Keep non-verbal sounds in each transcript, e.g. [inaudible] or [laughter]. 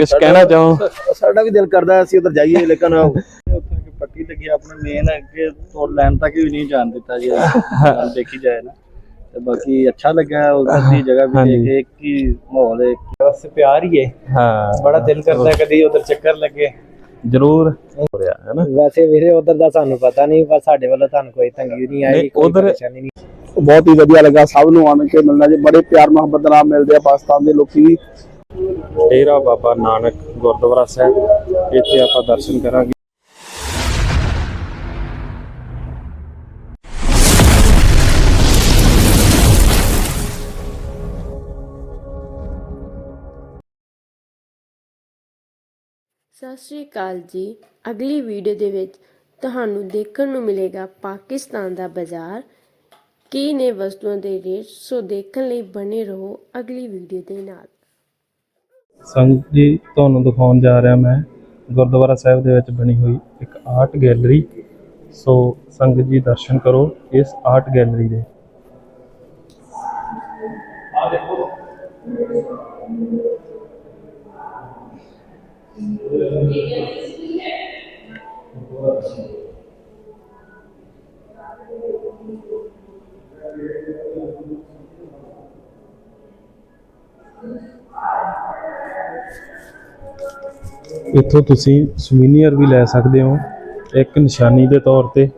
ਕੁਝ ਕਹਿਣਾ ਚਾਹੋ? ਸਾਡਾ ਵੀ ਦਿਲ ਕਰਦਾ ਅਸੀਂ ਉਧਰ ਜਾਈਏ ਲੇਕਿਨ ਉੱਥੇ ਕਿ ਪੱਟੀ ਲੱਗੀ ਆਪਣੇ ਮੇਨ ਹੈ ਕਿ ਤੋਂ ਲੈਣ ਤੱਕ ਵੀ ਨਹੀਂ ਜਾਣ ਦਿੱਤਾ ਜੀ। [laughs] ਦੇਖੀ ਜਾਏ ਨਾ। ਤੇ ਬਾਕੀ ਅੱਛਾ ਲੱਗਾ ਉਧਰ ਦੀ ਜਗ੍ਹਾ ਵੀ। ਦੇਖ ਕੇ ਹੀ ਮਾਹੌਲ ਹੈ ਬਸ ਪਿਆਰ ਹੀ ਹੈ। ਹਾਂ। ਬੜਾ ਦਿਲ ਕਰਦਾ ਕਦੀ ਉਧਰ ਚੱਕਰ ਲੱਗੇ। ਜ਼ਰੂਰ। ਹੋ ਰਿਹਾ ਹੈ ਨਾ? ਵੈਸੇ ਵੀਰੇ ਉਧਰ ਦਾ ਸਾਨੂੰ ਪਤਾ ਨਹੀਂ ਪਰ ਸਾਡੇ ਵੱਲੋਂ ਤੁਹਾਨੂੰ ਕੋਈ ਤੰਗੀ ਨਹੀਂ ਆਈ ਉੱਧਰ- ਪਰੇਸ਼ਾਨੀ ਨਹੀਂ। ਬਹੁਤ ਹੀ ਵਧੀਆ ਲੱਗਾ ਸਭ ਨੂੰ ਆਣ ਕੇ ਮਿਲਣਾ ਜੀ। ਬੜੇ ਪਿਆਰ ਮੁਹੱਬਤ ਨਾਲ ਮਿਲਦੇ ਆ ਪਾਕਿਸਤਾਨ ਦੇ ਲੋਕੀ। ਵੀ ਡੇਰਾ ਬਾਬਾ ਨਾਨਕ ਗੁਰਦੁਆਰਾ ਸਾਹਿਬ। ਇੱਥੇ ਆਪਾਂ ਦਰਸ਼ਨ ਕਰਾਂਗੇ। ਸਤਿ ਸ਼੍ਰੀ ਅਕਾਲ ਜੀ। ਅਗਲੀ ਵੀਡੀਓ ਦੇ ਵਿੱਚ ਤੁਹਾਨੂੰ ਦੇਖਣ ਨੂੰ ਮਿਲੇਗਾ ਪਾਕਿਸਤਾਨ ਦਾ ਬਾਜ਼ਾਰ। ਕੀ ਨੇ ਵਸਤੂਆਂ ਦੇ ਰੇਟ, ਸੋ ਦੇਖਣ ਲਈ ਬਣੇ ਰਹੋ ਅਗਲੀ ਵੀਡੀਓ ਦੇ ਨਾਲ। ਸੰਗਤ ਜੀ, ਤੁਹਾਨੂੰ ਦਿਖਾਉਣ ਜਾ ਰਿਹਾ ਮੈਂ ਗੁਰਦੁਆਰਾ ਸਾਹਿਬ ਦੇ ਵਿੱਚ ਬਣੀ ਹੋਈ ਇੱਕ ਆਰਟ ਗੈਲਰੀ ਸੋ ਸੰਗਤ ਜੀ, ਦਰਸ਼ਨ ਕਰੋ ਇਸ ਆਰਟ ਗੈਲਰੀ ਦੇ। ਇੱਥੋਂ ਤੁਸੀਂ ਸੁਵੀਨੀਅਰ ਵੀ ਲੈ ਸਕਦੇ ਹੋ ਇੱਕ ਨਿਸ਼ਾਨੀ ਦੇ ਤੌਰ ਤੇ।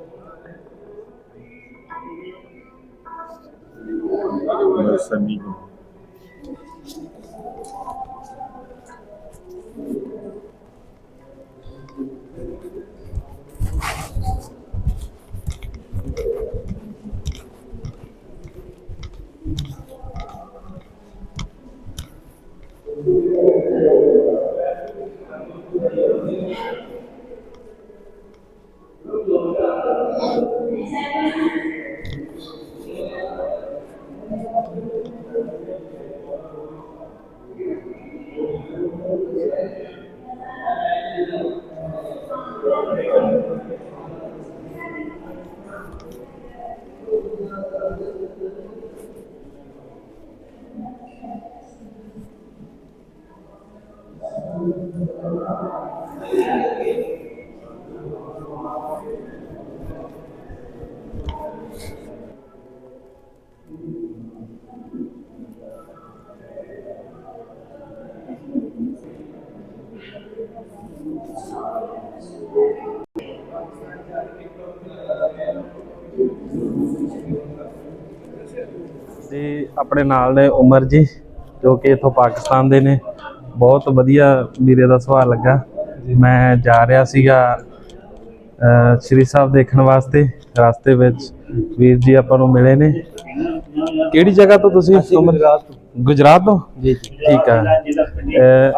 ਤੇ ਆਪਣੇ ਨਾਲ ਨੇ ਉਮਰ ਜੀ ਜੋ ਕਿ ਇਥੋਂ ਪਾਕਿਸਤਾਨ ਦੇ ਨੇ। ਬਹੁਤ ਵਧੀਆ ਵੀਰੇ ਦਾ ਸੁਭਾਅ ਲੱਗਾ। ਮੈਂ ਜਾ ਰਿਹਾ ਸੀਗਾ ਸ਼੍ਰੀ ਸਾਹਿਬ ਦੇਖਣ ਵਾਸਤੇ। ਰਸਤੇ ਵਿੱਚ ਵੀਰ ਜੀ ਆਪਾਂ ਨੂੰ ਮਿਲੇ ਨੇ। ਕਿਹੜੀ ਜਗ੍ਹਾ ਤੋਂ ਤੁਸੀਂ ਉਮਰ ਗੁਜਰਾਤ ਤੋਂ। ਜੀ ਠੀਕ ਹੈ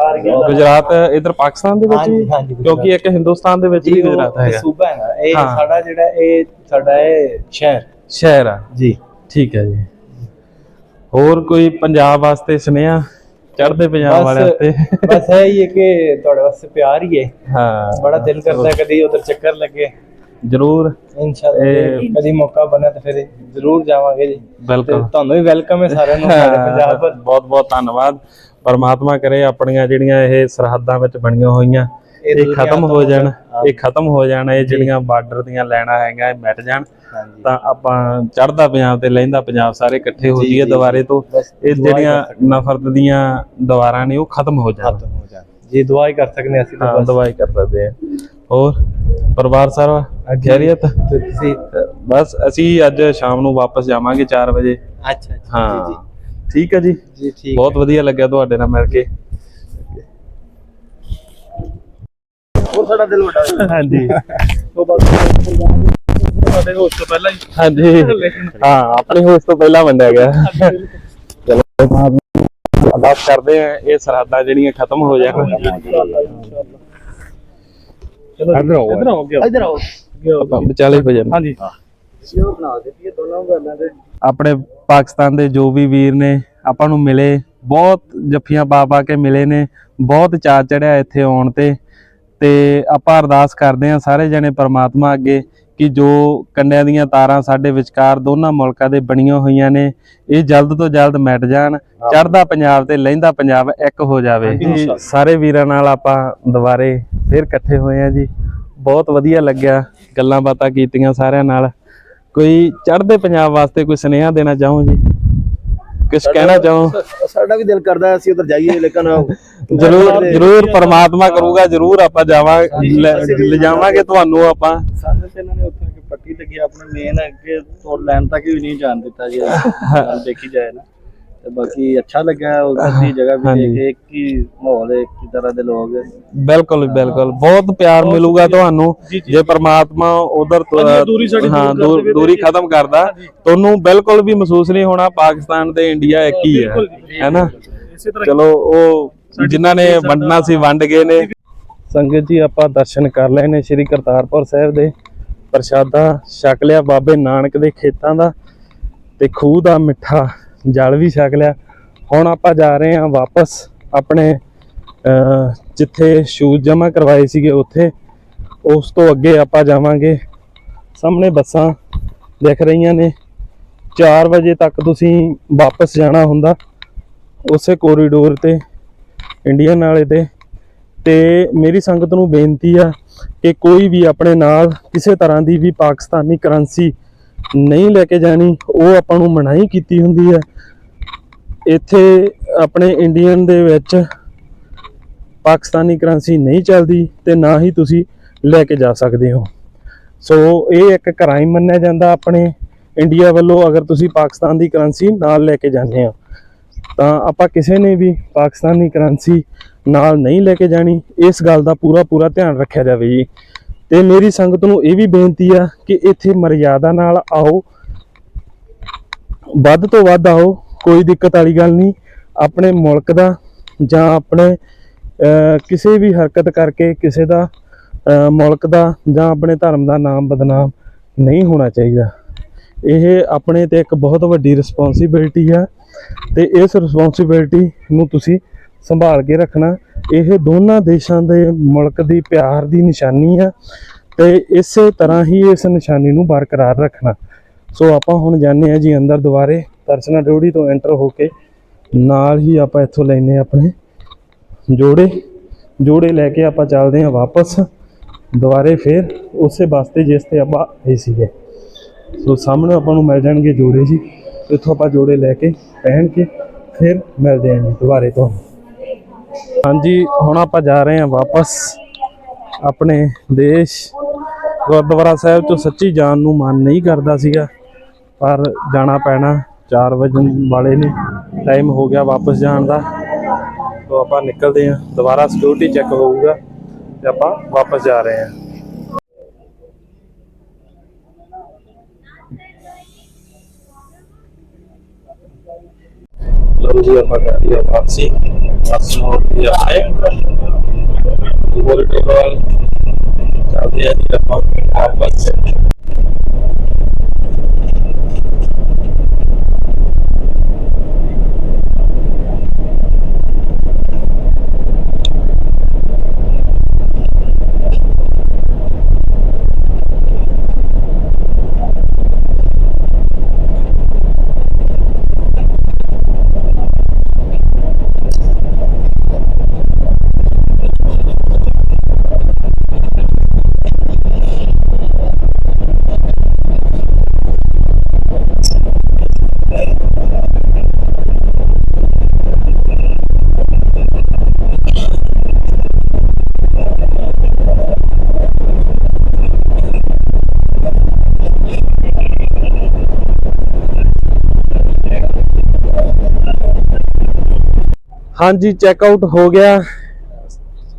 ਗੁਜਰਾਤ ਇਧਰ ਪਾਕਿਸਤਾਨ ਦੇ ਵਿੱਚ ਗੁਜਰਾਤ। ਕਿਉਂਕਿ ਇੱਕ ਹਿੰਦੁਸਤਾਨ ਦੇ ਵਿੱਚ ਵੀ ਗੁਜਰਾਤ ਹੈਗਾ। ਸੂਬਾ ਹੈ ਨਾ ਇਹ। ਸਾਡਾ ਜਿਹੜਾ ਇਹ ਸਾਡਾ ਇਹ ਸ਼ਹਿਰ। ਸ਼ਹਿਰ ਆ। ਜੀ। ਠੀਕ ਹੈ ਜੀ। ਹੋਰ ਕੋਈ ਪੰਜਾਬ ਵਾਸਤੇ ਸੁਨੇਹਾ? ਚੜ੍ਹਦੇ ਪੰਜਾਬ ਵਾਲੇ ਵਾਸਤੇ ਬਸ ਇਹ ਹੀ ਹੈ ਕਿ ਤੁਹਾਡੇ ਵਾਸਤੇ ਪਿਆਰ ਹੀ ਹੈ। ਹਾਂ। ਬੜਾ ਦਿਲ ਕਰਦਾ ਕਦੀ ਉਧਰ ਚੱਕਰ ਲੱਗੇ। ਜਰੂਰ। ਇਨਸ਼ਾਅੱਲਾ ਇਹ- ਕਦੀ ਮੌਕਾ ਬਣੇ ਤਾਂ ਫਿਰ ਜ਼ਰੂਰ ਜਾਵਾਂਗੇ ਜੀ। ਤੇ ਵੈਲਕਮ ਤੁਹਾਨੂੰ ਵੀ ਵੈਲਕਮ ਹੈ ਸਾਰਿਆਂ ਨੂੰ ਸਾਡੇ ਪੰਜਾਬ ਬਹੁਤ ਬਹੁਤ ਧੰਨਵਾਦ। ਪਰਮਾਤਮਾ ਕਰੇ ਆਪਣੀਆਂ ਜਿਹੜੀਆਂ ਇਹ ਸਰਹੱਦਾਂ ਵਿੱਚ ਬਣੀਆਂ ਹੋਈਆਂ। ਇਹ ਖਤਮ ਹੋ ਜਾਣ ਹਾਂ। ਇਹ ਖਤਮ ਹੋ ਜਾਣ ਇਹ ਜਿਹੜੀਆਂ ਬਾਰਡਰ ਦੀਆਂ ਲੈਣਾ ਹੈਗਾ ਇਹ ਮਿਟ ਜਾਣ। ਤਾਂ ਆਪਾਂ ਚੜ੍ਹਦਾ ਪੰਜਾਬ ਤੇ ਲਹਿੰਦਾ ਪੰਜਾਬ ਸਾਰੇ ਇਕੱਠੇ ਹੋ ਜਾਈਏ ਦੁਬਾਰੇ ਤੋਂ ਇਹ ਦੁਆ ਹੀ ਜਿਹੜੀਆਂ ਨਫ਼ਰਤ ਦੀਆਂ ਦੀਵਾਰਾਂ ਨੇ ਉਹ ਖਤਮ ਹੋ ਜਾਣ। ਹੋ ਜੀ ਦੁਆ ਹੀ ਕਰ ਸਕਦੇ ਹਾਂ ਅਸੀਂ ਤਾਂ ਹਾਂ ਬਸ। ਦਵਾਈ ਕਰ ਸਕਦੇ ਆ ਹੋਰ ਪਰਿਵਾਰ ਸਾਰਾ ਖੈਰੀਅਤ? ਤੁਸੀਂ? ਬਸ ਅਸੀਂ ਅੱਜ ਸ਼ਾਮ ਨੂੰ ਵਾਪਸ ਜਾਵਾਂਗੇ 4 ਵਜੇ। ਅੱਛਾ ਹਾਂ। ਜੀ ਠੀਕ ਹੈ ਜੀ। ਜੀ ਠੀਕ ਬਹੁਤ ਵਧੀਆ ਲੱਗਿਆ ਤੁਹਾਡੇ ਨਾਲ ਮਿਲ ਕੇ। ਹੋਰ ਸਾਡਾ ਦਿਲ ਵੱਡਾ ਹਾਂਜੀ। ਉਹ ਬਸ ਸਾਡੇ ਹੋਸ਼ ਤੋਂ ਪਹਿਲਾਂ ਹੀ। ਹਾਂਜੀ। ਹਾਂ ਆਪਣੇ ਹੋਸ਼ ਤੋਂ ਪਹਿਲਾਂ ਵੰਡਿਆ ਗਿਆ। ਚਲੋ ਅਰਦਾਸ ਕਰਦੇ ਆ ਇਹ ਸਰਹੱਦਾਂ ਜਿਹੜੀਆਂ ਖਤਮ ਹੋ ਜਾਣ। ਚਲੋ ਇੱਧਰ ਆਓ। ਇੱਧਰ ਆਓ ਇੱਧਰ ਆਓ। ਆਪਾਂ ਵਿਚਾਲੇ ਹੋ ਜਾਣ। ਹਾਂਜੀ। ਸ਼ੋਰ ਬਣਾ ਦਿੱਤੀ ਦੋਨੋਂ ਗੱਲਾਂ ਦੇ। ਆਪਣੇ ਪਾਕਿਸਤਾਨ ਦੇ ਜੋ ਵੀ ਵੀਰ ਨੇ ਆਪਾਂ ਨੂੰ ਮਿਲੇ। ਬਹੁਤ ਜੱਫੀਆਂ ਪਾ ਪਾ ਕੇ ਮਿਲੇ ਨੇ। ਬਹੁਤ ਚਾਅ ਚੜਿਆ ਇੱਥੇ ਆਉਣ ਤੇ। ਤੇ ਆਪਾਂ ਅਰਦਾਸ ਕਰਦੇ ਹਾਂ ਸਾਰੇ ਜਣੇ ਪਰਮਾਤਮਾ ਅੱਗੇ ਕਿ ਜੋ ਕੰਡਿਆਂ ਦੀਆਂ ਤਾਰਾਂ ਸਾਡੇ ਵਿਚਕਾਰ ਦੋਨਾਂ ਮੁਲਕਾਂ ਦੇ ਬਣੀਆਂ ਹੋਈਆਂ ਨੇ ਇਹ ਜਲਦ ਤੋਂ ਜਲਦ ਮਿਟ ਜਾਣ ਚੜ੍ਹਦਾ ਪੰਜਾਬ ਤੇ ਲਹਿੰਦਾ ਪੰਜਾਬ ਇੱਕ ਹੋ ਜਾਵੇ। ਸਾਰੇ ਵੀਰਾਂ ਨਾਲ ਆਪਾਂ ਦੁਬਾਰੇ ਫਿਰ ਇਕੱਠੇ ਹੋਏ ਆ ਜੀ। ਬਹੁਤ ਵਧੀਆ ਲੱਗਿਆ ਗੱਲਾਂ ਬਾਤਾਂ ਕੀਤੀਆਂ ਸਾਰਿਆਂ ਨਾਲ। ਕੋਈ ਚੜ੍ਹਦੇ ਪੰਜਾਬ ਵਾਸਤੇ ਕੋਈ ਸੁਨੇਹਾ ਦੇਣਾ ਚਾਹੋ ਜੀ? ਕੁਝ ਕਹਿਣਾ ਚਾਹੋ? ਸਾਡਾ ਵੀ ਦਿਲ ਕਰਦਾ ਅਸੀਂ ਉਧਰ ਜਾਈਏ ਲੇਕਿਨ ਜਰੂਰ ਜਰੂਰ ਪਰਮਾਤਮਾ ਕਰੂਗਾ ਜਰੂਰ ਆਪਾਂ ਜਾਵਾਂ ਲੈ- ਲਿਜਾਵਾਂਗੇ ਤੁਹਾਨੂੰ ਆਪਾਂ। ਸਾਨੂੰ ਤੇ ਇਹਨਾਂ ਨੇ ਉੱਥੇ ਕਿ ਪੱਟੀ ਲੱਗੀ ਆਪਣੇ ਮੇਨ ਅੱਗੇ ਤੋਂ ਲੈਣ ਤੱਕ ਵੀ ਨਹੀਂ ਜਾਣ ਦਿੱਤਾ ਜੀ। [laughs] ਗੱਲ ਦੇਖੀ ਜਾਏ ਨਾ। ਤੇ ਬਾਕੀ ਅੱਛਾ ਲੱਗਾ ਉਧਰ ਦੀ ਜਗ੍ਹਾ ਵੀ ਹਾਂਜੀ। ਦੇਖ ਕੇ ਇੱਕ ਹੀ ਮਾਹੌਲ ਹੈ ਇੱਕ ਹੀ ਤਰ੍ਹਾਂ ਦੇ ਲੋਕ। ਬਿਲਕੁਲ ਬਿਲਕੁਲ। ਬਹੁਤ ਪਿਆਰ ਮਿਲੂਗਾ ਤੁਹਾਨੂੰ। ਜੇ ਪ੍ਰਮਾਤਮਾ ਉਧਰ ਹਾਂ ਦੂਰ- ਦੂਰੀ ਖਤਮ ਕਰਦਾ। ਤੁਹਾਨੂੰ ਬਿਲਕੁਲ ਵੀ ਮਹਿਸੂਸ ਨਹੀਂ ਹੋਣਾ ਪਾਕਿਸਤਾਨ ਤੇ ਇੰਡੀਆ ਇੱਕ ਹੀ ਹੈ। ਹੈਨਾ ਚਲੋ ਉਹ ਜਿਨ੍ਹਾਂ ਨੇ ਵੰਡਣਾ ਸੀ ਵੰਡ ਗਏ ਨੇ। ਸੰਗਤ ਜੀ ਆਪਾਂ ਦਰਸ਼ਨ ਕਰ ਲਏ ਨੇ ਸ੍ਰੀ ਕਰਤਾਰਪੁਰ ਸਾਹਿਬ ਦੇ। ਪ੍ਰਸ਼ਾਦਾ ਛਕ ਲਿਆ ਬਾਬੇ ਨਾਨਕ ਦੇ ਖੇਤਾਂ ਦਾ ਤੇ ਖੂਹ ਦਾ ਮਿੱਠਾ ਜਲ ਵੀ ਛਕ ਲਿਆ। ਹੁਣ ਆਪਾਂ ਜਾ ਰਹੇ ਹਾਂ ਵਾਪਸ ਆਪਣੇ ਜਿੱਥੇ ਸ਼ੂਜ਼ ਜਮ੍ਹਾਂ ਕਰਵਾਏ ਸੀਗੇ ਉੱਥੇ। ਉਸ ਤੋਂ ਅੱਗੇ ਆਪਾਂ ਜਾਵਾਂਗੇ। ਸਾਹਮਣੇ ਬੱਸਾਂ ਦਿਖ ਰਹੀਆਂ ਨੇ। 4 ਵਜੇ ਤੱਕ ਤੁਸੀਂ ਵਾਪਸ ਜਾਣਾ ਹੁੰਦਾ। ਉਸੇ ਕੋਰੀਡੋਰ ਤੇ ਇੰਡੀਅਨ ਵਾਲੇ ਤੇ ਤੇ ਮੇਰੀ ਸੰਗਤ ਨੂੰ ਬੇਨਤੀ ਆ ਕਿ ਕੋਈ ਵੀ ਆਪਣੇ ਨਾਲ ਕਿਸੇ ਤਰ੍ਹਾਂ ਦੀ ਵੀ ਪਾਕਿਸਤਾਨੀ ਕਰੰਸੀ ਨਹੀਂ ਲੈ ਕੇ ਜਾਣੀ, ਉਹ ਆਪਾਂ ਨੂੰ ਮਨਾਹੀ ਕੀਤੀ ਹੁੰਦੀ ਹੈ ਇੱਥੇ ਆਪਣੇ ਇੰਡੀਅਨ ਦੇ ਵਿੱਚ ਪਾਕਿਸਤਾਨੀ ਕਰੰਸੀ ਨਹੀਂ ਚੱਲਦੀ ਤੇ ਨਾ ਹੀ ਤੁਸੀਂ ਲੈ ਕੇ ਜਾ ਸਕਦੇ ਹੋ। ਸੋ ਇਹ ਇੱਕ ਕ੍ਰਾਈਮ ਮੰਨਿਆ ਜਾਂਦਾ ਆਪਣੇ ਇੰਡੀਆ ਵੱਲੋਂ, ਅਗਰ ਤੁਸੀਂ ਪਾਕਿਸਤਾਨ ਦੀ ਕਰੰਸੀ ਨਾਲ ਲੈ ਕੇ ਜਾਂਦੇ ਹੋ। ਤਾਂ ਆਪਾਂ ਕਿਸੇ ਨੇ ਵੀ ਪਾਕਿਸਤਾਨੀ ਕਰੰਸੀ ਨਾਲ ਨਹੀਂ ਲੈ ਕੇ ਜਾਣੀ, ਇਸ ਗੱਲ ਦਾ ਪੂਰਾ ਪੂਰਾ ਧਿਆਨ ਰੱਖਿਆ ਜਾਵੇ ਜੀ। ਤੇ ਮੇਰੀ ਸੰਗਤ ਨੂੰ ਇਹ ਵੀ ਬੇਨਤੀ ਆ ਕਿ ਇੱਥੇ ਮਰਿਆਦਾ ਨਾਲ ਆਓ। ਵੱਧ ਤੋਂ ਵੱਧ ਆਓ, ਕੋਈ ਦਿੱਕਤ ਵਾਲੀ ਗੱਲ ਨਹੀਂ। ਆਪਣੇ ਮੁਲਕ ਦਾ ਜਾਂ ਆਪਣੇ ਕਿਸੇ ਵੀ ਹਰਕਤ ਕਰਕੇ ਕਿਸੇ ਦਾ ਮੁਲਕ ਦਾ ਜਾਂ ਆਪਣੇ ਧਰਮ ਦਾ ਨਾਮ ਬਦਨਾਮ ਨਹੀਂ ਹੋਣਾ ਚਾਹੀਦਾ। ਇਹ ਆਪਣੇ ਤੇ ਇੱਕ ਬਹੁਤ ਵੱਡੀ ਰਿਸਪੌਂਸਿਬਿਲਟੀ ਆ। ਤੇ ਇਸ ਰਿਸਪੌਂਸਿਬਿਲਟੀ ਨੂੰ ਤੁਸੀਂ ਸੰਭਾਲ ਕੇ ਰੱਖਣਾ। ਇਹ ਦੋਨਾਂ ਦੇਸ਼ਾਂ ਦੇ ਮੁਲਕ ਦੀ ਪਿਆਰ ਦੀ ਨਿਸ਼ਾਨੀ ਆ ਤੇ ਇਸੇ ਤਰ੍ਹਾਂ ਹੀ ਇਸ ਨਿਸ਼ਾਨੀ ਨੂੰ ਬਰਕਰਾਰ ਰੱਖਣਾ। ਸੋ ਆਪਾਂ ਹੁਣ ਜਾਂਦੇ ਆ ਜੀ ਅੰਦਰ ਦੁਬਾਰੇ। ਦਰਸ਼ਨਾ ਡਿਊਟੀ ਤੋਂ ਐਂਟਰ ਹੋ ਕੇ ਨਾਲ ਹੀ ਆਪਾਂ ਇੱਥੋਂ ਲੈਨੇ ਆਪਣੇ ਜੋੜੇ। ਜੋੜੇ ਲੈ ਕੇ ਆਪਾਂ ਚੱਲਦੇ ਹਾਂ ਵਾਪਸ। ਦੁਬਾਰੇ ਫੇਰ ਉਸੇ ਵਾਸਤੇ ਜਿਸ ਤੇ ਆਪਾਂ ਆਏ ਸੀਗੇ। ਸੋ ਸਾਹਮਣੇ ਆਪਾਂ ਨੂੰ ਮਿਲ ਜਾਣਗੇ ਜੋੜੇ ਜੀ। ਇੱਥੋਂ ਆਪਾਂ ਜੋੜੇ ਲੈ ਕੇ ਪਹਿਨ ਕੇ ਫਿਰ ਮਿਲਦੇ ਹਾਂ ਜੀ ਦੁਬਾਰੇ ਤੋਂ। ਹਾਂਜੀ, ਹੁਣ ਆਪਾਂ ਜਾ ਰਹੇ ਹਾਂ ਵਾਪਸ ਆਪਣੇ ਦੇਸ਼। ਗੁਰਦੁਆਰਾ ਸਾਹਿਬ ਤੋਂ ਸੱਚੀ ਜਾਣ ਨੂੰ ਮਨ ਨਹੀਂ ਕਰਦਾ ਸੀਗਾ, ਪਰ ਜਾਣਾ ਪੈਣਾ 4 ਵਜੇ ਵਾਲੇ ਨੇ ਟਾਈਮ ਹੋ ਗਿਆ ਵਾਪਸ ਜਾਣ ਦਾ। ਤੋਂ ਆਪਾਂ ਨਿਕਲਦੇ ਹਾਂ, ਦੁਬਾਰਾ ਸਿਕਿਉਰਿਟੀ ਚੈੱਕ ਹੋਊਗਾ ਤੇ ਆਪਾਂ ਵਾਪਸ ਜਾ ਰਹੇ ਹਾਂ। ਲਓ ਜੀ ਆਪਾਂ ਕਰ ਲਈ ਵਾਪਸੀ ਵਾਪਸ ਮੋੜ ਕੇ ਆਏ ਕੋਰੀਡੋਰ ਵੱਲ ਚੱਲਦੇ ਹਾਂਜੀ ਚੈੱਕ ਆਊਟ ਹੋ ਗਿਆ।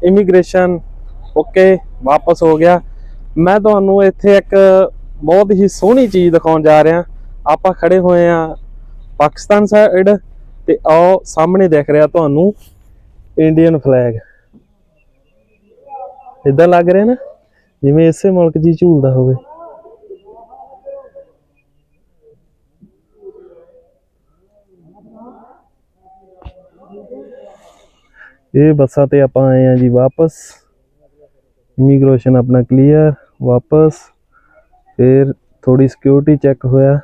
ਇਮੀਗ੍ਰੇਸ਼ਨ ਓਕੇ ਵਾਪਸ ਹੋ ਗਿਆ। ਮੈਂ ਤੁਹਾਨੂੰ ਇੱਥੇ ਇੱਕ ਬਹੁਤ ਹੀ ਸੋਹਣੀ ਚੀਜ਼ ਦਿਖਾਉਣ ਜਾ ਰਿਹਾ। ਆਪਾਂ ਖੜੇ ਹੋਏ ਆ ਪਾਕਿਸਤਾਨ ਸਾਈਡ ਤੇ ਆਓ, ਸਾਹਮਣੇ ਦਿਖ ਰਿਹਾ ਤੁਹਾਨੂੰ ਇੰਡੀਅਨ ਫਲੈਗ ਇਦਾਂ ਲੱਗ ਰਿਹਾ ਨਾ, ਜਿਵੇਂ ਇਸੇ ਮੁਲਕ 'ਚ ਝੂਲਦਾ ਹੋਵੇ। ਇਹ ਬੱਸਾਂ ਤੇ ਆਪਾਂ ਆਏ ਆ ਜੀ ਵਾਪਸ। ਇਮੀਗ੍ਰੇਸ਼ਨ ਆਪਣਾ ਕਲੀਅਰ ਵਾਪਸ। ਫਿਰ ਥੋੜੀ ਸਿਕਿਉਰਿਟੀ ਚੈੱਕ ਹੋਇਆ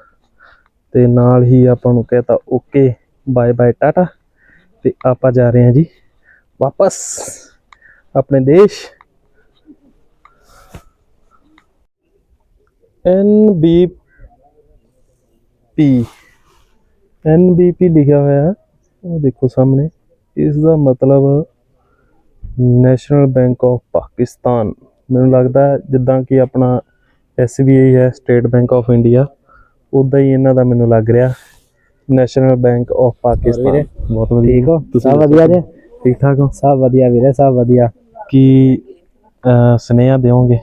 ਤੇ ਨਾਲ ਹੀ ਆਪਾਂ ਨੂੰ ਕਹਤਾ ਓਕੇ ਬਾਏ ਬਾਏ ਟਾਟਾ ਤੇ ਆਪਾਂ ਜਾ ਰਹੇ ਹਾਂ ਜੀ ਵਾਪਸ। ਆਪਣੇ ਦੇਸ਼। N B P N B P ਲਿਖਿਆ ਹੋਇਆ, ਉਹ ਦੇਖੋ ਸਾਹਮਣੇ। ਇਸ ਦਾ ਮਤਲਬ ਨੈਸ਼ਨਲ ਬੈਂਕ ਆਫ ਪਾਕਿਸਤਾਨ ਮੈਨੂੰ ਲੱਗਦਾ ਜਿੱਦਾਂ ਕਿ ਆਪਣਾ SBI ਹੈ ਸਟੇਟ ਬੈਂਕ ਆਫ ਇੰਡੀਆ ਉਦਾਂ ਹੀ ਇਹਨਾਂ ਦਾ ਮੈਨੂੰ ਲੱਗ ਰਿਹਾ ਨੈਸ਼ਨਲ ਬੈਂਕ ਆਫ ਪਾਕਿਸਤਾਨ ਬਹੁਤ ਵਧੀਆ। ਠੀਕ ਹੋ? ਸਭ ਵਧੀਆ ਜੀ? ਠੀਕ ਠਾਕ ਹੋ? ਸਭ ਵਧੀਆ ਵੀਰੇ ਸਭ ਵਧੀਆ। ਕੀ ਸੁਨੇਹਾ ਦਿਓਗੇ?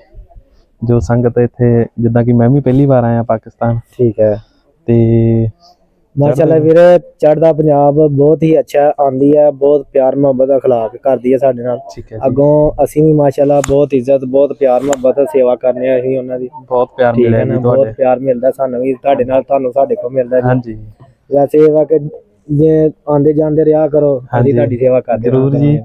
ਜੋ ਸੰਗਤ ਇੱਥੇ ਜਿੱਦਾਂ ਕਿ ਮੈਂ ਵੀ ਪਹਿਲੀ ਵਾਰ ਆਇਆ ਪਾਕਿਸਤਾਨ। ਠੀਕ ਹੈ। ਤੇ ਮਾਸ਼ਾਅੱਲਾ ਵੀਰੇ ਚੜਦਾ ਪੰਜਾਬ ਬਹੁਤ ਹੀ ਅੱਛਾ ਆਂਦੀ ਹੈ ਬਹੁਤ ਪਿਆਰ ਮੁਹੱਬਤ ਅਖਲਾਕ ਕਰਦੀ ਹੈ ਸਾਡੇ ਨਾਲ। ਠੀਕ ਹੈ ਜੀ। ਅੱਗੋਂ ਅਸੀਂ ਵੀ ਮਾਸ਼ਾਅੱਲਾ ਬਹੁਤ ਇੱਜ਼ਤ ਬਹੁਤ ਪਿਆਰ ਮੁਹੱਬਤ ਸੇਵਾ ਕਰਨੇ ਆ ਅਸੀਂ ਉਹਨਾਂ ਦੀ। ਬਹੁਤ ਪਿਆਰ ਠੀਕ ਮਿਲਿਆ ਹੈ ਨਾ ਜੀ ਬਹੁਤ ਤੁਹਾਡੇ। ਪਿਆਰ ਮਿਲਦਾ ਸਾਨੂੰ ਵੀ ਤੁਹਾਡੇ ਨਾਲ ਤੁਹਾਨੂੰ ਸਾਡੇ ਕੋਲ ਮਿਲਦਾ ਜੀ। ਹਾਂਜੀ। ਵੈਸੇ ਇਹ ਵਾ ਕਿ ਜੇ ਆਂਦੇ ਜਾਂਦੇ ਰਿਹਾ ਕਰੋ ਹਾਂਜੀ। ਅਸੀਂ ਤੁਹਾਡੀ ਸੇਵਾ ਕਰਦੇ ਜ਼ਰੂਰ ਜੀ। ਰਹਾਂਗੇ।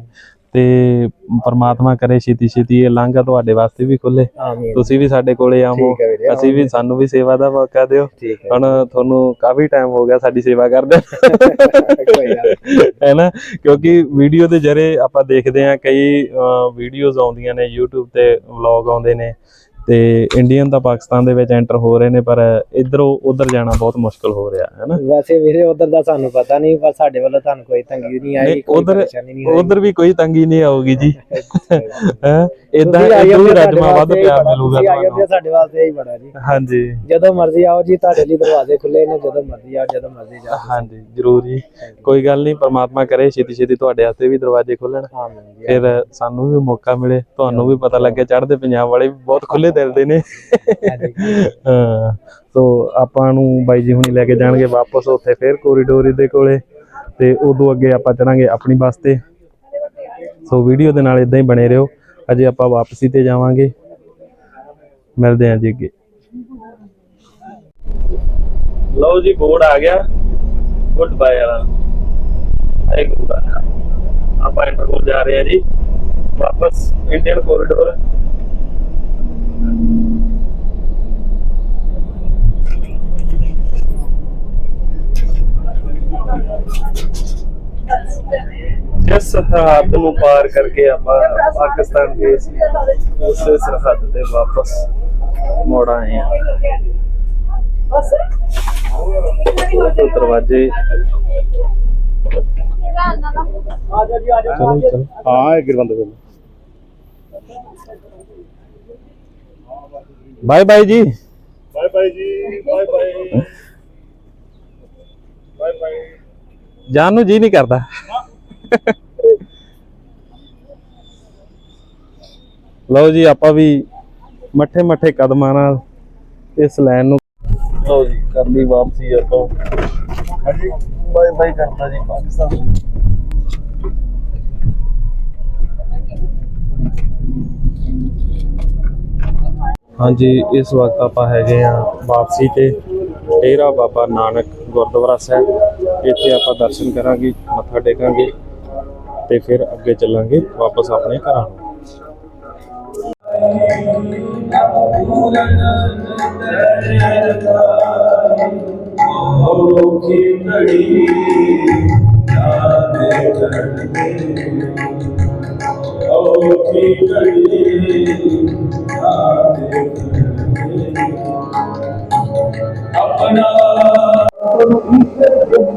ਤੇ ਪਰਮਾਤਮਾ ਕਰੇ ਛੇਤੀ ਛੇਤੀ ਇਹ ਲਾਂਘਾ ਤੁਹਾਡੇ ਵਾਸਤੇ ਵੀ ਖੁੱਲੇ ਆਮੀਨ। ਤੁਸੀਂ ਵੀ ਸਾਡੇ ਕੋਲੇ ਆਵੋ। ਠੀਕ ਹੈ ਵੀਰੇ ਅਸੀਂ ਵੀ ਸਾਨੂੰ ਵੀ ਸੇਵਾ ਦਾ ਮੌਕਾ ਦਿਓ। ਠੀਕ ਹੈ। ਹੁਣ ਤੁਹਾਨੂੰ ਕਾਫੀ ਟਾਈਮ ਹੋ ਗਿਆ ਸਾਡੀ ਸੇਵਾ ਕਰਦੇ ਕੋਈ ਗੱਲ। ਹੈ ਨਾ? ਕਿਉਂਕਿ ਵੀਡੀਓ ਦੇ ਜਰੇ ਆਪਾਂ ਦੇਖਦੇ ਆ ਕਈ ਵੀਡੀਓਜ਼ ਆਉਂਦੀਆਂ ਨੇ YouTube ਤੇ ਵਲੌਗ ਆਉਂਦੇ ਨੇ। ਤੇ ਇੰਡੀਅਨ ਤਾਂ ਪਾਕਿਸਤਾਨ ਦੇ ਵਿੱਚ ਐਂਟਰ ਹੋ ਰਹੇ ਨੇ ਪਰ ਇਧਰੋਂ ਉਧਰ ਜਾਣਾ ਬਹੁਤ ਮੁਸ਼ਕਲ ਹੋ ਰਿਹਾ ਹੈ ਨਾ ਵੈਸੇ ਵੀਰੇ ਉਧਰ ਦਾ ਸਾਨੂੰ ਪਤਾ ਨਹੀਂ ਪਰ ਸਾਡੇ ਵੱਲੋਂ ਤੁਹਾਨੂੰ ਕੋਈ ਤੰਗੀ ਨਹੀਂ ਆਈ ਉੱਧਰ- ਉਧਰ ਵੀ ਕੋਈ ਤੰਗੀ ਨਹੀਂ ਆਊਗੀ ਜੀ। ਹੈ? ਇਦਾਂ ਇਦਾਂ ਰਜਮਾ ਵੱਧ ਬੜਾ, ਮਿਲੂਗਾ ਤੁਹਾਨੂੰ ਸਾਡੇ ਵਾਸਤੇ ਹੀ ਬੜਾ ਜੀ। ਹਾਂਜੀ। ਜਦੋਂ ਮਰਜ਼ੀ ਆਓ ਜੀ ਤੁਹਾਡੇ ਲਈ ਦਰਵਾਜ਼ੇ ਖੁੱਲੇ ਨੇ ਜਦੋਂ ਮਰਜ਼ੀ ਆਓ ਜਦੋਂ ਮਰਜ਼ੀ ਜਾਓ ਹਾਂਜੀ ਜ਼ਰੂਰ ਜੀ। ਕੋਈ ਗੱਲ ਨਹੀਂ ਪਰਮਾਤਮਾ ਕਰੇ ਛੇਤੀ ਛੇਤੀ ਤੁਹਾਡੇ ਵਾਸਤੇ ਵੀ ਦਰਵਾਜ਼ੇ ਖੋਲਣ ਫਿਰ ਸਾਨੂੰ ਵੀ ਮੌਕਾ ਮਿਲੇ ਤੁਹਾਨੂੰ ਵੀ ਪਤਾ ਲੱਗੇ ਚੜ੍ਹਦੇ ਪੰਜਾਬ ਵਾਲੇ ਵੀ ਬਹੁਤ ਖੁੱਲੇ ਦਿਲ ਨੇ। ਹਾਂ, ਸੋ ਆਪਾਂ ਨੂੰ ਬਾਈ ਜੀ ਹੁਣੀ ਲੈ ਕੇ ਜਾਣਗੇ ਵਾਪਸ ਉੱਥੇ ਫਿਰ ਕੋਰੀਡੋਰ ਦੇ ਕੋਲੇ ਤੇ ਉਦੋਂ ਅੱਗੇ ਆਪਾਂ ਚੜਾਂਗੇ ਆਪਣੀ ਬੱਸ ਤੇ। ਸੋ ਵੀਡੀਓ ਦੇ ਨਾਲ ਇਦਾਂ ਹੀ ਬਣੇ ਰਹੋ। ਅਜੇ ਆਪਾਂ ਵਾਪਸੀ ਤੇ ਜਾਵਾਂਗੇ। ਮਿਲਦੇ ਹਾਂ ਜੀ ਅੱਗੇ। ਲਓ ਜੀ, ਬੋਰਡ ਆ ਗਿਆ। ਗੁੱਡ ਬਾਏ ਵਾਲਾ ਇੱਕ ਆਪਾਂ ਇੰਟਰਕੋਲ ਜਾ ਰਹੇ ਹਾਂ ਜੀ। ਵਾਪਸ ਇੰਡੀਅਨ ਕੋਰੀਡੋਰ ਜਿਸ ਸਰਹੱਦ ਨੂੰ ਪਾਰ ਕਰਕੇ ਆਪਾਂ ਪਾਕਿਸਤਾਨ ਗਏ ਸੀ ਉਸੇ ਸਰਹੱਦ ਤੇ ਵਾਪਸ ਮੋੜ ਆਏ ਆ ਉਹ ਦਰਵਾਜ਼ੇ ਚਲੋ ਚਲੋ ਹਾਂ ਇੱਕ ਬੰਦ ਕਰ ਬਾਏ ਬਾਏ ਜੀ ਬਾਏ ਬਾਏ ਜੀ ਬਾਏ ਬਾਏ ਬਾਏ ਬਾਏ ਜਾਣ ਨੂੰ ਜੀ ਨਹੀਂ ਕਰਦਾ। ਲਓ ਜੀ, ਆਪਾਂ ਵੀ ਮੱਠੇ ਮੱਠੇ ਕਦਮਾਂ ਨਾਲ ਇਸ ਲਾਈਨ ਨੂੰ ਲਓ ਜੀ, ਕਰ ਲਈ ਵਾਪਸੀ ਆਪਾਂ। ਹਾਂਜੀ। ਬਾਏ ਬਾਏ ਕਰਤਾ ਜੀ। ਪਾਕਿਸਤਾਨ ਹਾਂਜੀ, ਇਸ ਵਕਤ ਆਪਾਂ ਹੈਗੇ ਆ ਵਾਪਸੀ ਤੇ। ਡੇਰਾ ਬਾਬਾ ਨਾਨਕ ਗੁਰਦੁਆਰਾ ਸਾਹਿਬ। ਇੱਥੇ ਆਪਾਂ ਦਰਸ਼ਨ ਕਰਾਂਗੇ ਮੱਥਾ ਟੇਕਾਂਗੇ ਤੇ ਫਿਰ ਅੱਗੇ ਚੱਲਾਂਗੇ ਵਾਪਸ ਆਪਣੇ ਘਰਾਂ ਨੂੰ।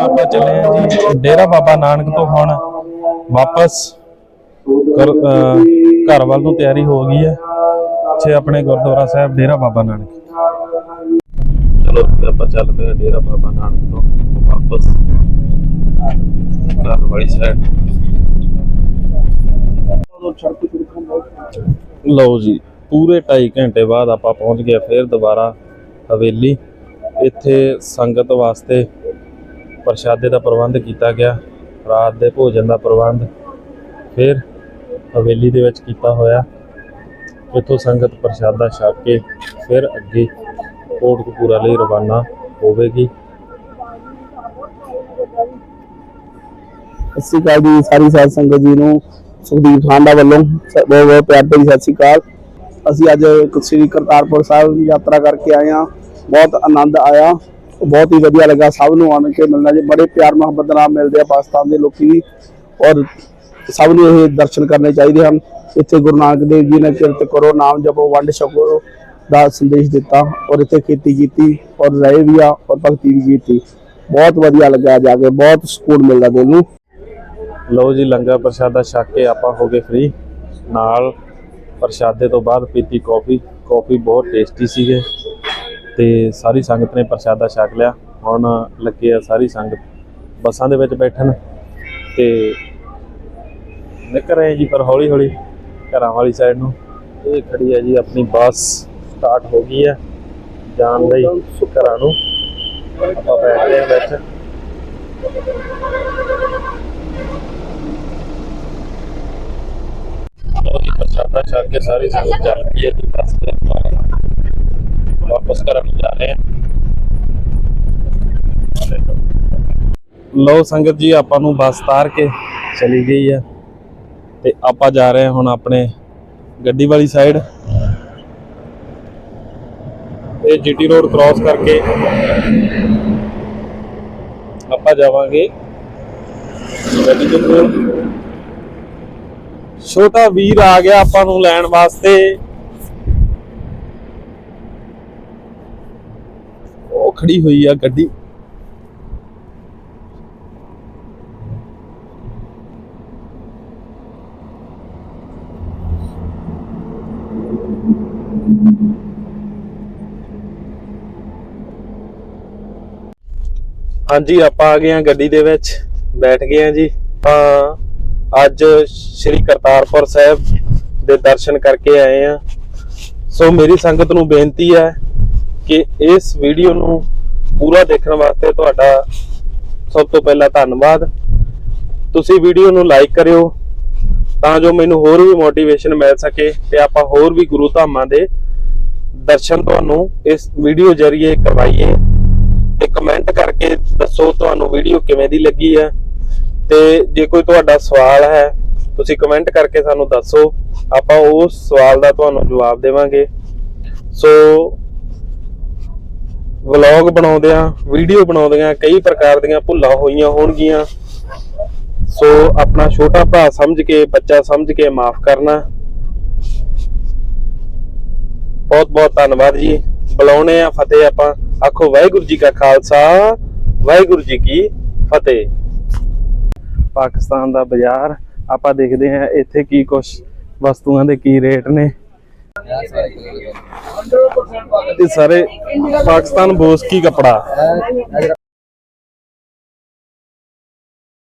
ਆਪਾਂ ਚੱਲੇ ਆ ਜੀ, ਡੇਰਾ ਬਾਬਾ ਨਾਨਕ ਤੋਂ ਹੁਣ ਵਾਪਸ ਘਰ ਵੱਲ ਨੂੰ ਤਿਆਰੀ ਹੋ ਗਈ ਹੈ ਛੇ ਆਪਣੇ ਗੁਰਦੁਆਰਾ ਸਾਹਿਬ, ਡੇਰਾ ਬਾਬਾ ਨਾਨਕ। ਚਲੋ ਆਪਾਂ ਚੱਲ ਪਏ ਡੇਰਾ ਬਾਬਾ ਨਾਨਕ ਤੋਂ ਵਾਪਸ। ਘਰ ਵਾਲੀ ਸਾਈਡ ਲਓ ਜੀ। ਪੂਰੇ 2.5 ਘੰਟੇ ਬਾਅਦ ਆਪਾਂ ਪਹੁੰਚ ਗਏ ਫਿਰ ਦੁਬਾਰਾ ਹਵੇਲੀ। ਇੱਥੇ ਸੰਗਤ ਵਾਸਤੇ ਪ੍ਰਸ਼ਾਦੇ ਦਾ ਪ੍ਰਬੰਧ ਕੀਤਾ ਗਿਆ। ਰਾਤ ਦੇ ਭੋਜਨ ਦਾ ਪ੍ਰਬੰਧ ਫਿਰ ਹਵੇਲੀ ਦੇ ਵਿੱਚ ਕੀਤਾ ਹੋਇਆ। ਇੱਥੋਂ ਸੰਗਤ ਪ੍ਰਸ਼ਾਦਾ ਛਕ ਕੇ ਫਿਰ ਅੱਗੇ ਕੋਟਕਪੂਰਾ ਲਈ ਰਵਾਨਾ ਹੋਵੇਗੀ। ਸਤਿ ਸ਼੍ਰੀ ਅਕਾਲ ਜੀ, ਸਾਰੀ ਸਾਧ ਸੰਗਤ ਜੀ ਨੂੰ ਸੁਖਦੀਪ ਖਾਨ ਦਾ ਵੱਲੋਂ ਬਹੁਤ ਬਹੁਤ ਪਿਆਰ ਭਰੀ ਸਤਿ ਸ਼੍ਰੀ ਅਕਾਲ। ਅਸੀਂ ਅੱਜ ਸ੍ਰੀ ਕਰਤਾਰਪੁਰ ਸਾਹਿਬ ਦੀ ਯਾਤਰਾ ਕਰਕੇ ਆਏ ਹਾਂ। ਬਹੁਤ ਆਨੰਦ ਆਇਆ। ਬਹੁਤ ਹੀ ਵਧੀਆ ਲੱਗਾ ਸਭ ਨੂੰ ਆਣ ਕੇ ਮਿਲਣਾ ਜੀ। ਬੜੇ ਪਿਆਰ ਮੁਹੱਬਤ ਨਾਲ ਮਿਲਦੇ ਆ ਪਾਕਿਸਤਾਨ ਦੇ ਲੋਕੀ ਵੀ। ਔਰ ਸਭ ਨੂੰ ਇਹ ਦਰਸ਼ਨ ਕਰਨੇ ਚਾਹੀਦੇ ਹਨ। ਇੱਥੇ ਗੁਰੂ ਨਾਨਕ ਦੇਵ ਜੀ ਨੇ ਕਿਰਤ ਕਰੋ, ਨਾਮ ਜਪੋ, ਵੰਡ ਛਕੋ ਦਾ ਸੰਦੇਸ਼ ਦਿੱਤਾ। ਔਰ ਇੱਥੇ ਖੇਤੀ ਕੀਤੀ ਔਰ ਰਹੇ ਵੀ ਆ ਔਰ ਭਗਤੀ ਵੀ ਕੀਤੀ। ਬਹੁਤ ਵਧੀਆ ਲੱਗਾ ਜਾ ਕੇ। ਬਹੁਤ ਸਕੂਨ ਮਿਲਦਾ ਦਿਲ ਨੂੰ ਲਓ ਜੀ, ਲੰਗਰ ਪ੍ਰਸ਼ਾਦਾ ਛੱਕ ਕੇ ਆਪਾਂ ਹੋ ਗਏ ਫ੍ਰੀ ਨਾਲ ਪ੍ਰਸ਼ਾਦੇ ਤੋਂ ਬਾਅਦ ਪੀਤੀ ਕਾਫੀ ਕਾਫੀ ਬਹੁਤ ਟੇਸਟੀ ਸੀਗੇ ਤੇ ਸਾਰੀ ਸੰਗਤ ਨੇ ਪ੍ਰਸ਼ਾਦਾ ਛਕ ਲਿਆ। ਹੁਣ ਲੱਗੇ ਆ ਸਾਰੀ ਸੰਗਤ ਬੱਸਾਂ ਦੇ ਵਿੱਚ ਬੈਠਣ ਤੇ ਨਿਕਲ ਰਹੇ ਜੀ ਪਰ ਹੌਲੀ ਹੌਲੀ ਘਰਾਂ ਵਾਲੀ ਸਾਈਡ ਨੂੰ। ਇਹ ਖੜੀ ਹੈ ਜੀ, ਆਪਣੀ ਬੱਸ ਸਟਾਰਟ ਹੋ ਗਈ ਹੈ ਜਾਣ ਲਈ ਘਰਾਂ ਨੂੰ। ਆਪਾਂ ਬੈਠਦੇ ਹਾਂ ਵਿੱਚ। ਬਹੁਤ ਹੀ ਪ੍ਰਸ਼ਾਦਾ ਛਕ ਕੇ ਸਾਰੀ ਸੰਗਤ ਚੱਲ ਰਹੀ ਹੈ ਤੇ ਵਾਪਸ ਘਰਾਂ ਜਾ ਰਹੇ ਹਾਂ ਲਓ ਸੰਗਤ ਜੀ ਆਪਾਂ ਨੂੰ ਬੱਸ ਤਾਰ ਕੇ ਚਲੀ ਗਈ ਹੈ ਤੇ ਆਪਾਂ ਜਾ ਰਹੇ ਹਾਂ ਹੁਣ ਆਪਣੇ ਗੱਡੀ ਵਾਲੀ ਸਾਈਡ ਇਹ ਜੀਟੀ ਰੋਡ ਕ੍ਰਾਸ ਕਰਕੇ ਆਪਾਂ ਜਾਵਾਂਗੇ ਗੱਡੀ ਦੇ ਕੋਲ ਛੋਟਾ ਵੀਰ ਆ ਗਿਆ ਆਪਾਂ ਨੂੰ ਲੈਣ ਵਾਸਤੇ। ਉਹ ਖੜੀ ਹੋਈ ਆ ਗੱਡੀ। ਹਾਂਜੀ, ਆਪਾਂ ਆ ਗਏ ਆ ਗੱਡੀ ਦੇ ਵਿੱਚ। ਬੈਠ ਗਏ ਆ ਜੀ। ਤਾਂ ਅੱਜ ਸ੍ਰੀ ਕਰਤਾਰਪੁਰ ਸਾਹਿਬ ਦੇ ਦਰਸ਼ਨ ਕਰਕੇ ਆਏ ਆ ਸੋ ਮੇਰੀ ਸੰਗਤ ਨੂੰ ਬੇਨਤੀ ਹੈ ਕਿ ਇਸ ਵੀਡੀਓ ਨੂੰ ਪੂਰਾ ਦੇਖਣ ਵਾਸਤੇ ਤੁਹਾਡਾ ਸਭ ਤੋਂ ਪਹਿਲਾਂ ਧੰਨਵਾਦ। ਤੁਸੀਂ ਵੀਡੀਓ ਨੂੰ ਲਾਈਕ ਕਰਿਓ ਤਾਂ ਜੋ ਮੈਨੂੰ ਹੋਰ ਵੀ ਮੋਟੀਵੇਸ਼ਨ ਮਿਲ ਸਕੇ ਤੇ ਆਪਾਂ ਹੋਰ ਵੀ ਗੁਰੂ ਧਾਮਾਂ ਦੇ ਦਰਸ਼ਨ ਤੁਹਾਨੂੰ ਇਸ ਵੀਡੀਓ ਜ਼ਰੀਏ ਕਰਵਾਈਏ ਤੇ ਕਮੈਂਟ ਕਰਕੇ ਦੱਸੋ ਤੁਹਾਨੂੰ ਵੀਡੀਓ ਕਿਵੇਂ ਦੀ ਲੱਗੀ ਹੈ। ਤੇ ਜੇ ਕੋਈ ਤੁਹਾਡਾ ਸਵਾਲ ਹੈ, ਤੁਸੀਂ ਕਮੈਂਟ ਕਰਕੇ ਸਾਨੂੰ ਦੱਸੋ। ਆਪਾਂ ਉਸ ਸਵਾਲ ਦਾ ਤੁਹਾਨੂੰ ਜਵਾਬ ਦੇਵਾਂਗੇ। ਸੋ ਵਲੌਗ ਬਣਾਉਂਦੇ ਆ ਵੀਡੀਓ ਬਣਾਉਂਦੇ ਆ ਕਈ ਪ੍ਰਕਾਰ ਦੀਆਂ ਭੁੱਲਾਂ ਹੋਈਆਂ ਹੋਣਗੀਆਂ। ਸੋ ਆਪਣਾ ਛੋਟਾ ਭਰਾ ਸਮਝ ਕੇ, ਬੱਚਾ ਸਮਝ ਕੇ ਮਾਫ ਕਰਨਾ। ਬਹੁਤ ਬਹੁਤ ਧੰਨਵਾਦ ਜੀ। ਬੁਲਾਉਣੇ ਆ ਫਤਿਹ ਆਪਾਂ। ਆਖੋ ਵਾਹਿਗੁਰੂ ਜੀ ਕਾ ਖਾਲਸਾ, ਵਾਹਿਗੁਰੂ ਜੀ ਕੀ ਫਤਿਹ। ਪਾਕਿਸਤਾਨ ਦਾ ਬਾਜ਼ਾਰ। ਆਪਾਂ ਦੇਖਦੇ ਹਾਂ ਇੱਥੇ ਕੀ ਕੁਝ ਵਸਤੂਆਂ ਦੇ ਕੀ ਰੇਟ ਨੇ। ਇਹ ਸਾਰੇ ਪਾਕਿਸਤਾਨ ਬੋਸਕੀ ਕਪੜਾ?